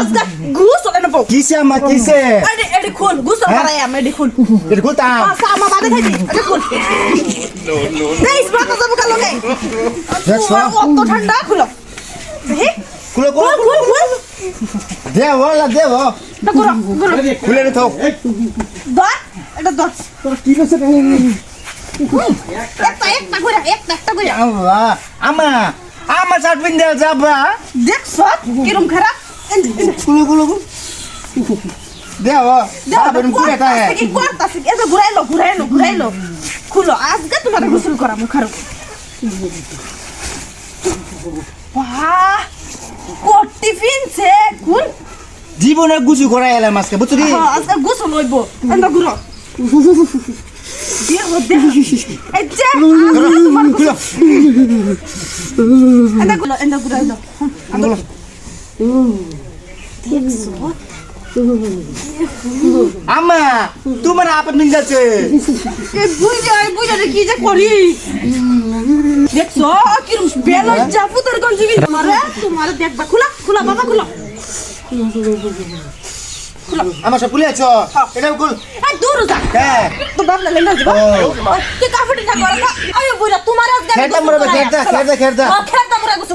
আজকে গোসল এনে বউ কিসে আমা কিসে এডি খুল গোসল হ্যাঁ? করাই আমি এডি খুল এটা খুলতাম আচ্ছা আমার বাদে খাইছি এডি খুল দেইস বাতা যাব কালো গে দেখছ? অত ঠান্ডা খুলো হে খুলে খুল খুলে খুল দেব ওলা দেব তা করো করো খুলে নে থাও দর এটা দর কি করছ একটা একটা করে একটা একটা করে আল্লাহ আমা আমা চাট বিন্দে যাবা দেখছ কিরম খারাপ খুলে খুলে দেব বাবেন পুরে তাহে কি করতাছি এসে ঘুরাইলো ঘুরাইলো ঘুরাইলো। খুলো আজকে তোমার গোসল করা মুখার বাহ কোট সে খুল জীবনে গুছু করাই এলাম আজকে হ্যাঁ, আজকে গোসল হইব। এন্দা ঘুরো। দিয়ে হতে এই যে আমা তোমার আপন মিল যাচ্ছে। বুঝা বুঝা কি যে করি? দেখছ কিরম বেলো জাফু তোর গঞ্জি তোমারে তোমারে দেখবা খুলা খুলা বাবা খুলা। আমার সব খুলে আছো? এটা খুল। এই দূর যা। হ্যাঁ। তো বাবলা যাবা কাফড়ি না করে আরে বুইরা তোমার আজকে খেরদা মরবে, খেরদা, খেরদা, খেরদা। খেরদা মরা গুছু